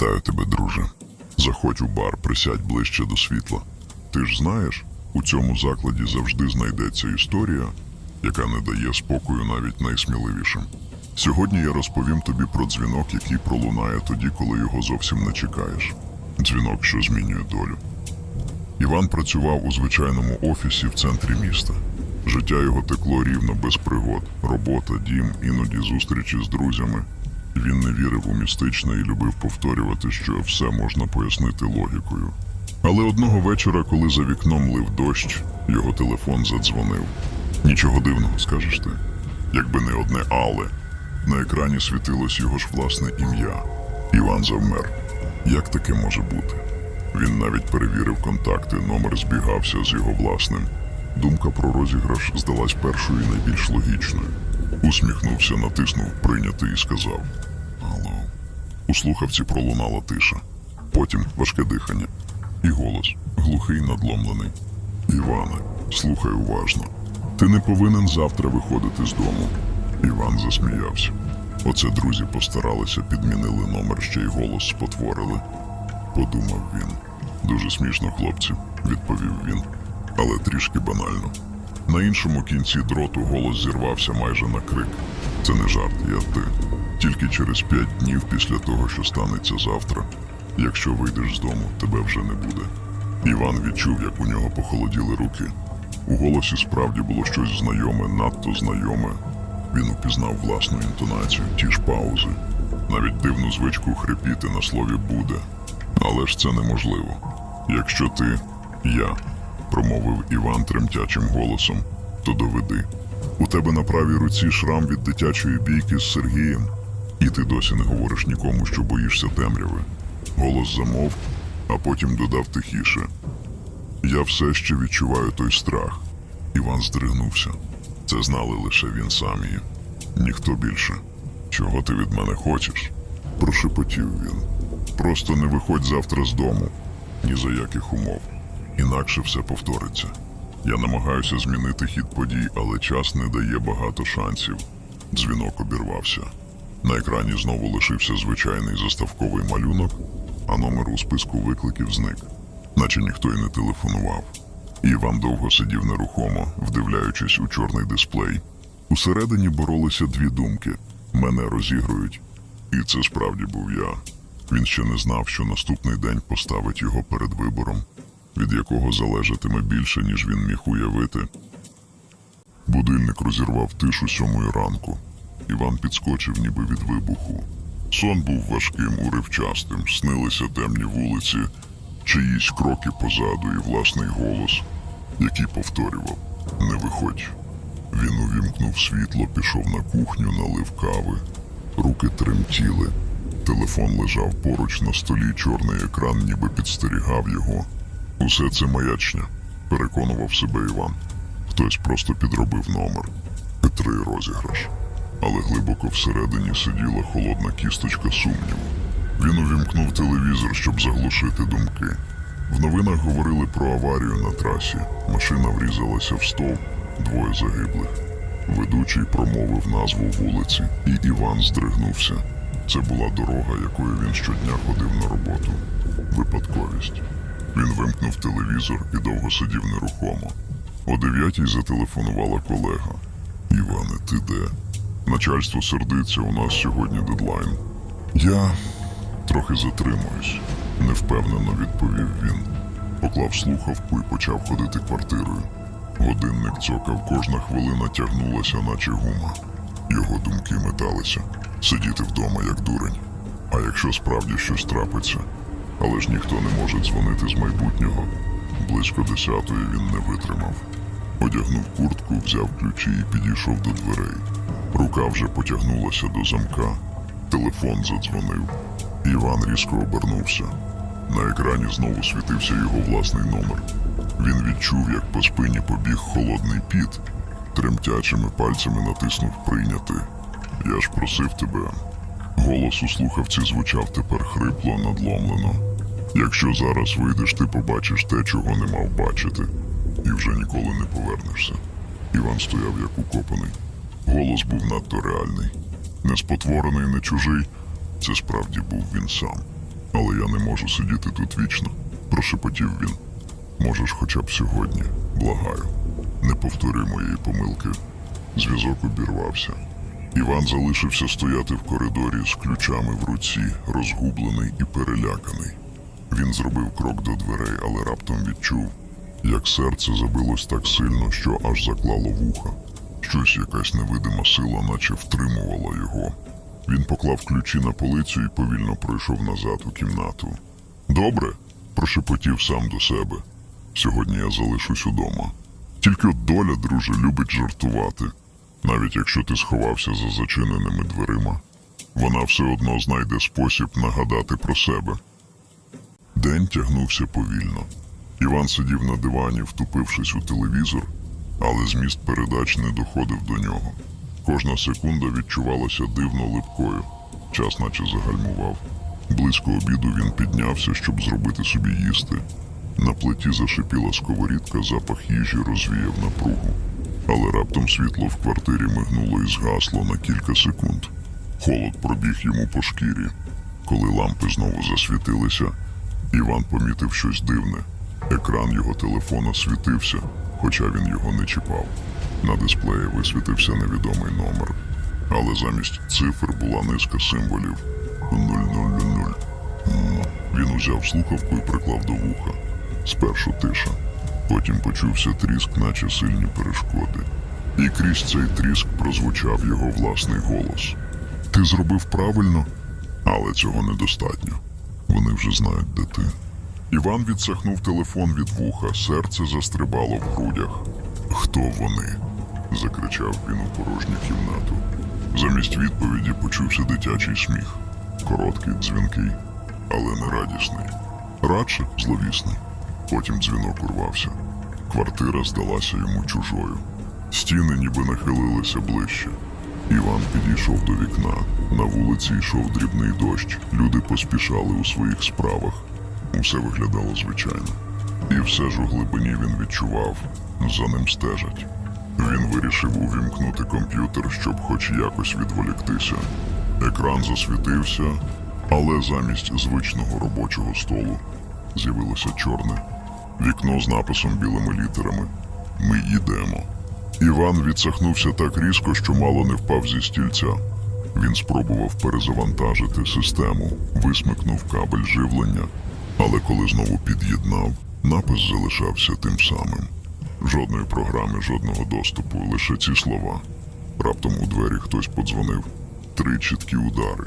Вітаю тебе, друже. Заходь у бар, присядь ближче до світла. Ти ж знаєш, у цьому закладі завжди знайдеться історія, яка не дає спокою навіть найсміливішим. Сьогодні я розповім тобі про дзвінок, який пролунає тоді, коли його зовсім не чекаєш. Дзвінок, що змінює долю. Іван працював у звичайному офісі в центрі міста. Життя його текло рівно без пригод, робота, дім, іноді зустрічі з друзями. Він не вірив у містичне і любив повторювати, що все можна пояснити логікою. Але одного вечора, коли за вікном лив дощ, його телефон задзвонив. Нічого дивного, скажеш ти. Якби не одне але. На екрані світилось його ж власне ім'я. Іван завмер. Як таке може бути? Він навіть перевірив контакти, номер збігався з його власним. Думка про розіграш здалась першою і найбільш логічною. Усміхнувся, натиснув прийняти і сказав: Алло. У слухавці пролунала тиша. Потім важке дихання. І голос, глухий надломлений. Іване, слухай уважно. Ти не повинен завтра виходити з дому. Іван засміявся. Оце друзі постаралися, підмінили номер, ще й голос спотворили. Подумав він. Дуже смішно, хлопці, відповів він, але трішки банально. На іншому кінці дроту голос зірвався майже на крик. Це не жарт, я ти. Тільки через п'ять днів після того, що станеться завтра. Якщо вийдеш з дому, тебе вже не буде. Іван відчув, як у нього похолоділи руки. У голосі справді було щось знайоме, надто знайоме. Він упізнав власну інтонацію, ті ж паузи, навіть дивну звичку хрипіти на слові буде. Але ж це неможливо. Якщо ти, я, промовив Іван тремтячим голосом, то доведи. У тебе на правій руці шрам від дитячої бійки з Сергієм, і ти досі не говориш нікому, що боїшся темряви. Голос замовк, а потім додав тихіше. Я все ще відчуваю той страх. Іван здригнувся. Це знали лише він сам і ніхто більше. Чого ти від мене хочеш? Прошепотів він. Просто не виходь завтра з дому, ні за яких умов. Інакше все повториться. Я намагаюся змінити хід подій, але час не дає багато шансів. Дзвінок обірвався. На екрані знову лишився звичайний заставковий малюнок, а номер у списку викликів зник, наче ніхто й не телефонував. Іван довго сидів нерухомо, вдивляючись у чорний дисплей. Усередині боролися дві думки: мене розігрують, і це справді був я. Він ще не знав, що наступний день поставить його перед вибором, від якого залежатиме більше, ніж він міг уявити. Будильник розірвав тишу сьомої ранку. Іван підскочив, ніби від вибуху. Сон був важким, уривчастим, снилися темні вулиці, чиїсь кроки позаду і власний голос, який повторював Не виходь. Він увімкнув світло, пішов на кухню, налив кави. Руки тремтіли. Телефон лежав поруч на столі, чорний екран ніби підстерігав його. Усе це маячня, переконував себе Іван. Хтось просто підробив номер. Хитрий розіграш. Але глибоко всередині сиділа холодна кісточка сумніву. Він увімкнув телевізор, щоб заглушити думки. В новинах говорили про аварію на трасі. Машина врізалася в стовп, двоє загиблих. Ведучий промовив назву вулиці, і Іван здригнувся. Це була дорога, якою він щодня ходив на роботу. Випадковість. Він вимкнув телевізор і довго сидів нерухомо. О дев'ятій зателефонувала колега. Іване, ти де? Начальство сердиться, у нас сьогодні дедлайн. Я трохи затримуюсь, невпевнено відповів він. Поклав слухавку і почав ходити квартирою. Годинник цокав, кожна хвилина тягнулася, наче гума. Його думки металися сидіти вдома, як дурень. А якщо справді щось трапиться, але ж ніхто не може дзвонити з майбутнього. Близько десятої він не витримав. Одягнув куртку, взяв ключі і підійшов до дверей. Рука вже потягнулася до замка. Телефон задзвонив. Іван різко обернувся. На екрані знову світився його власний номер. Він відчув, як по спині побіг холодний піт, тремтячими пальцями натиснув прийняти. Я ж просив тебе. Голос у слухавці звучав тепер хрипло, надломлено. Якщо зараз вийдеш, ти побачиш те, чого не мав бачити, і вже ніколи не повернешся. Іван стояв як укопаний. Голос був надто реальний. Не спотворений, не чужий. Це справді був він сам. але я не можу сидіти тут вічно, прошепотів він. Можеш хоча б сьогодні, благаю. Не повтори моєї помилки. Зв'язок обірвався. Іван залишився стояти в коридорі з ключами в руці, розгублений і переляканий. Він зробив крок до дверей, але раптом відчув, як серце забилось так сильно, що аж заклало вуха. Щось якась невидима сила, наче втримувала його. Він поклав ключі на полицю і повільно пройшов назад у кімнату. Добре, прошепотів сам до себе. Сьогодні я залишусь удома. Тільки от доля, друже, любить жартувати. Навіть якщо ти сховався за зачиненими дверима, вона все одно знайде спосіб нагадати про себе. День тягнувся повільно. Іван сидів на дивані, втупившись у телевізор, але зміст передач не доходив до нього. Кожна секунда відчувалася дивно липкою. Час наче загальмував. Близько обіду він піднявся, щоб зробити собі їсти. На плиті зашипіла сковорідка, запах їжі розвіяв напругу. Але раптом світло в квартирі мигнуло і згасло на кілька секунд. Холод пробіг йому по шкірі. Коли лампи знову засвітилися, Іван помітив щось дивне. Екран його телефона світився, хоча він його не чіпав. На дисплеї висвітився невідомий номер, але замість цифр була низка символів 0000. Він узяв слухавку і приклав до вуха. Спершу тиша, потім почувся тріск, наче сильні перешкоди. І крізь цей тріск прозвучав його власний голос. Ти зробив правильно, але цього недостатньо. Вони вже знають, де ти. Іван відсахнув телефон від вуха, серце застрибало в грудях. Хто вони? закричав він у порожню кімнату. Замість відповіді почувся дитячий сміх. Короткий, дзвінкий, але не радісний. Радше зловісний. Потім дзвінок урвався. Квартира здалася йому чужою. Стіни ніби нахилилися ближче. Іван підійшов до вікна. На вулиці йшов дрібний дощ. Люди поспішали у своїх справах. Усе виглядало звичайно. І все ж у глибині він відчував, за ним стежать. Він вирішив увімкнути комп'ютер, щоб хоч якось відволіктися. Екран засвітився, але замість звичного робочого столу з'явилося чорне вікно з написом білими літерами Ми йдемо. Іван відсахнувся так різко, що мало не впав зі стільця. Він спробував перезавантажити систему, висмикнув кабель живлення, але коли знову під'єднав, напис залишався тим самим. Жодної програми, жодного доступу, лише ці слова. Раптом у двері хтось подзвонив. Три чіткі удари.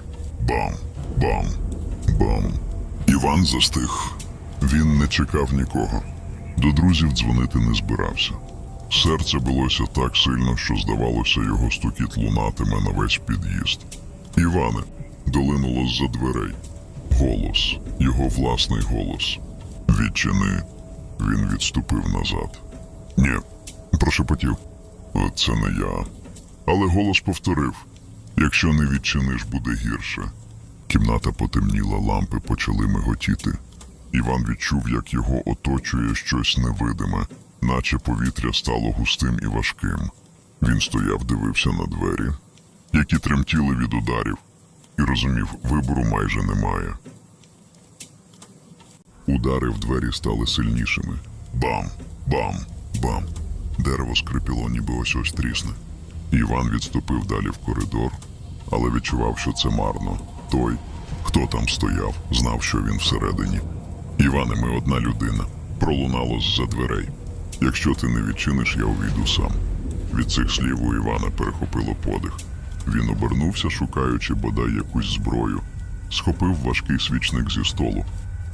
Бам, бам, бам. Іван застиг. Він не чекав нікого. До друзів дзвонити не збирався. Серце билося так сильно, що здавалося, його стукіт лунатиме на весь під'їзд. Іване, долинуло з-за дверей. Голос, його власний голос. Відчини. Він відступив назад. Ні, прошепотів. Це не я. Але голос повторив: якщо не відчиниш, буде гірше. Кімната потемніла, лампи почали миготіти. Іван відчув, як його оточує щось невидиме, наче повітря стало густим і важким. Він стояв, дивився на двері, які тремтіли від ударів, і розумів, вибору майже немає. Удари в двері стали сильнішими. Бам, бам, бам. Дерево скрипіло, ніби ось ось трісне. Іван відступив далі в коридор, але відчував, що це марно. Той, хто там стояв, знав, що він всередині. Іване, ми одна людина. Пролунало з-за дверей. Якщо ти не відчиниш, я увійду сам. Від цих слів у Івана перехопило подих. Він обернувся, шукаючи бодай якусь зброю, схопив важкий свічник зі столу.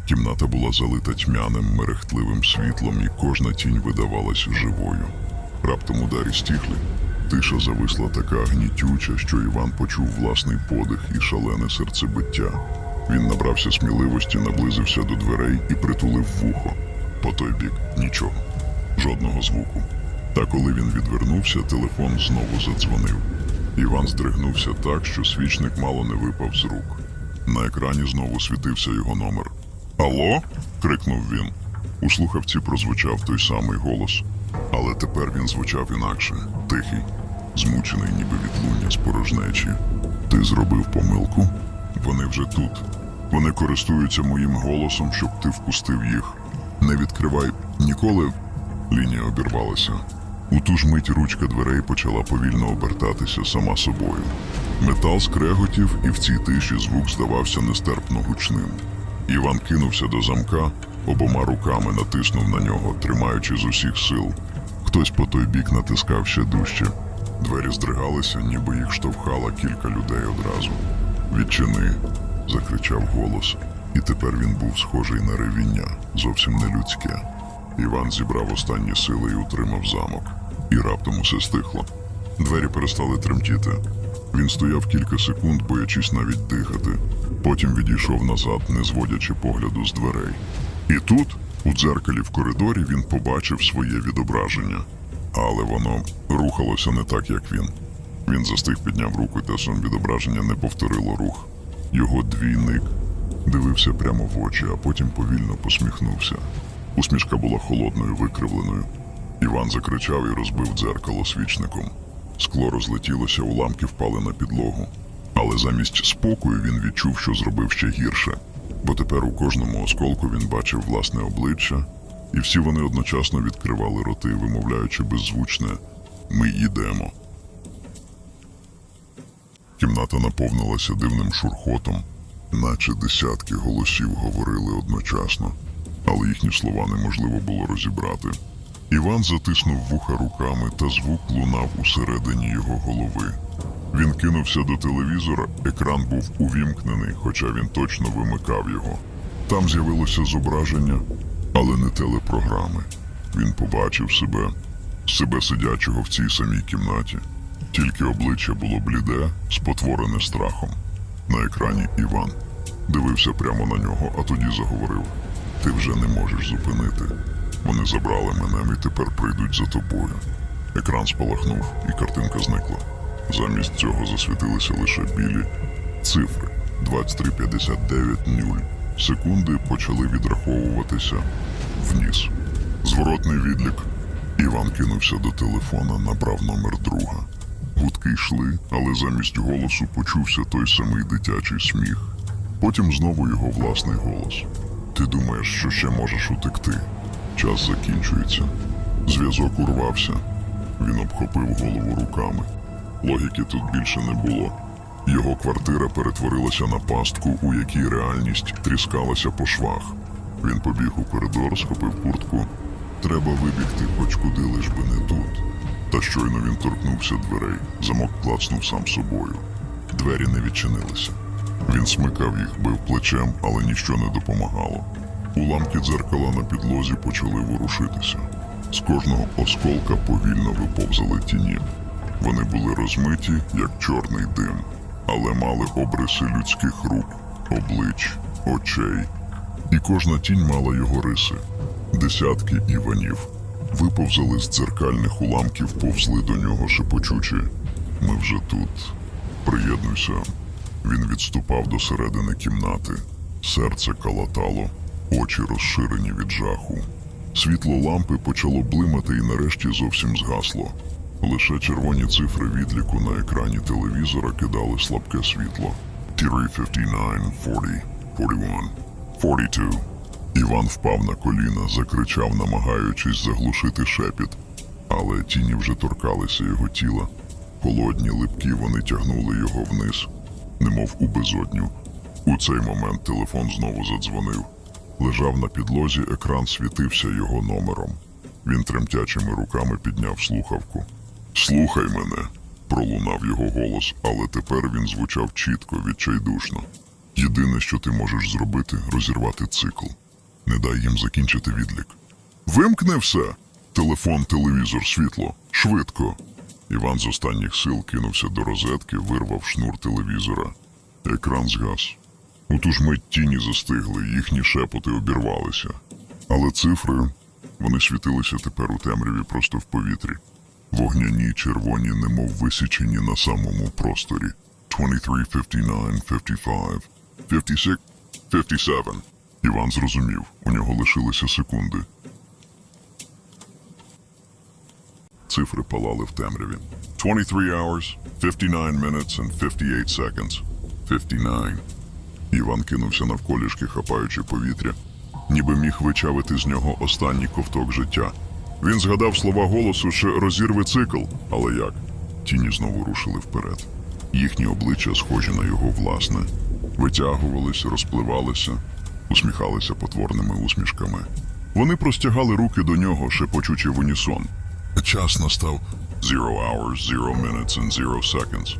Кімната була залита тьмяним, мерехтливим світлом, і кожна тінь видавалась живою. Раптом ударі стихли. Тиша зависла така гнітюча, що Іван почув власний подих і шалене серцебиття. Він набрався сміливості, наблизився до дверей і притулив вухо. По той бік нічого, жодного звуку. Та коли він відвернувся, телефон знову задзвонив. Іван здригнувся так, що свічник мало не випав з рук. На екрані знову світився його номер. Алло? крикнув він. У слухавці прозвучав той самий голос, але тепер він звучав інакше, тихий, змучений, ніби відлуння з порожнечі. Ти зробив помилку? Вони вже тут. Вони користуються моїм голосом, щоб ти впустив їх. Не відкривай ніколи. Лінія обірвалася. У ту ж мить ручка дверей почала повільно обертатися сама собою. Метал скреготів, і в цій тиші звук здавався нестерпно гучним. Іван кинувся до замка, обома руками натиснув на нього, тримаючи з усіх сил. Хтось по той бік натискав ще дужче. Двері здригалися, ніби їх штовхало кілька людей одразу. Відчини, закричав голос, і тепер він був схожий на ревіння, зовсім не людське. Іван зібрав останні сили і утримав замок, і раптом усе стихло. Двері перестали тремтіти. Він стояв кілька секунд, боячись навіть дихати. Потім відійшов назад, не зводячи погляду з дверей. І тут, у дзеркалі в коридорі, він побачив своє відображення, але воно рухалося не так, як він. Він застиг, підняв руку, те сам відображення не повторило рух. Його двійник дивився прямо в очі, а потім повільно посміхнувся. Усмішка була холодною, викривленою. Іван закричав і розбив дзеркало свічником. Скло розлетілося, уламки впали на підлогу. Але замість спокою він відчув, що зробив ще гірше, бо тепер у кожному осколку він бачив власне обличчя, і всі вони одночасно відкривали роти, вимовляючи беззвучне Ми йдемо. Кімната наповнилася дивним шурхотом, наче десятки голосів говорили одночасно, але їхні слова неможливо було розібрати. Іван затиснув вуха руками, та звук лунав усередині його голови. Він кинувся до телевізора, екран був увімкнений, хоча він точно вимикав його. Там з'явилося зображення, але не телепрограми. Він побачив себе, себе сидячого в цій самій кімнаті. Тільки обличчя було бліде, спотворене страхом. На екрані Іван дивився прямо на нього, а тоді заговорив: Ти вже не можеш зупинити. Вони забрали мене і тепер прийдуть за тобою. Екран спалахнув, і картинка зникла. Замість цього засвітилися лише білі цифри 23.59.0. Секунди почали відраховуватися вниз. Зворотний відлік. Іван кинувся до телефона, набрав номер друга. Гудки йшли, але замість голосу почувся той самий дитячий сміх. Потім знову його власний голос. Ти думаєш, що ще можеш утекти? Час закінчується. Зв'язок урвався. Він обхопив голову руками. Логіки тут більше не було. Його квартира перетворилася на пастку, у якій реальність тріскалася по швах. Він побіг у коридор, схопив куртку. Треба вибігти хоч куди, лиш би не тут. Та щойно він торкнувся дверей, замок клацнув сам собою. Двері не відчинилися. Він смикав їх, бив плечем, але ніщо не допомагало. Уламки дзеркала на підлозі почали ворушитися. З кожного осколка повільно виповзали тіні. Вони були розмиті, як чорний дим, але мали обриси людських рук, облич, очей. І кожна тінь мала його риси. Десятки іванів виповзали з дзеркальних уламків, повзли до нього шепочучи. Ми вже тут. Приєднуйся. Він відступав до середини кімнати. Серце калатало, очі розширені від жаху. Світло лампи почало блимати і нарешті зовсім згасло. Лише червоні цифри відліку на екрані телевізора кидали слабке світло. 359, 40, 41, 42. Іван впав на коліна, закричав, намагаючись заглушити шепіт, але тіні вже торкалися його тіла. Холодні липкі вони тягнули його вниз, немов у безодню. У цей момент телефон знову задзвонив. Лежав на підлозі, екран світився його номером. Він тремтячими руками підняв слухавку. Слухай мене, пролунав його голос, але тепер він звучав чітко, відчайдушно. Єдине, що ти можеш зробити, розірвати цикл. Не дай їм закінчити відлік. Вимкни все. Телефон, телевізор, світло. Швидко. Іван з останніх сил кинувся до розетки, вирвав шнур телевізора. Екран згас. У ту ж мить тіні застигли, їхні шепоти обірвалися. Але цифри вони світилися тепер у темряві просто в повітрі. Вогняні, червоні, немов висічені на самому просторі. 23, 59, 55, 56, 57. Іван зрозумів, у нього лишилися секунди. Цифри палали в темряві. 23 hours, 59 minutes and 58 seconds. 59. Іван кинувся навколішки, хапаючи повітря, ніби міг вичавити з нього останній ковток життя. Він згадав слова голосу, що розірве цикл, але як? Тіні знову рушили вперед. Їхні обличчя, схожі на його власне, витягувалися, розпливалися, усміхалися потворними усмішками. Вони простягали руки до нього, шепочучи в унісон. Час настав Zero hours, zero minutes and zero seconds.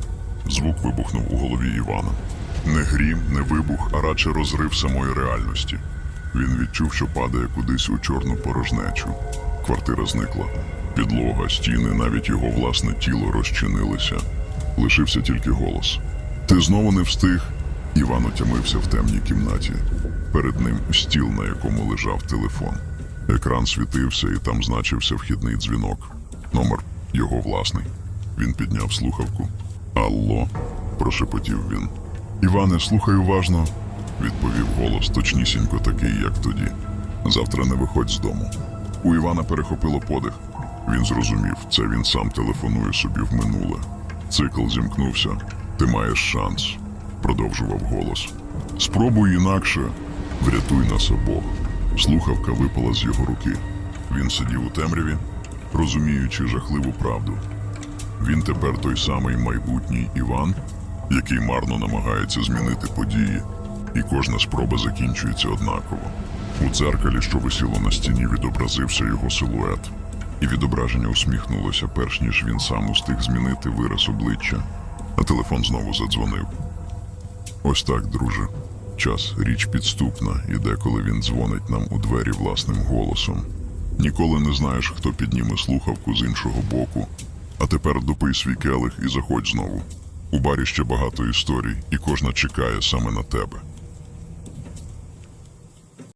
Звук вибухнув у голові Івана. Не грім, не вибух, а радше розрив самої реальності. Він відчув, що падає кудись у чорну порожнечу. Квартира зникла. Підлога, стіни, навіть його власне тіло розчинилися. Лишився тільки голос. Ти знову не встиг. Іван отямився в темній кімнаті. Перед ним стіл, на якому лежав телефон. Екран світився, і там значився вхідний дзвінок. Номер його власний. Він підняв слухавку. Алло, прошепотів він. Іване, слухай уважно, відповів голос, точнісінько такий, як тоді. Завтра не виходь з дому. У Івана перехопило подих. Він зрозумів, це він сам телефонує собі в минуле. Цикл зімкнувся. Ти маєш шанс, продовжував голос. Спробуй інакше, врятуй нас обох. Слухавка випала з його руки. Він сидів у темряві, розуміючи жахливу правду. Він тепер той самий майбутній Іван, який марно намагається змінити події, і кожна спроба закінчується однаково. У дзеркалі, що висіло на стіні, відобразився його силует, і відображення усміхнулося, перш ніж він сам устиг змінити вираз обличчя, а телефон знову задзвонив. Ось так, друже. Час річ підступна, і деколи він дзвонить нам у двері власним голосом. Ніколи не знаєш, хто підніме слухавку з іншого боку. А тепер допий свій келих і заходь знову. У барі ще багато історій, і кожна чекає саме на тебе.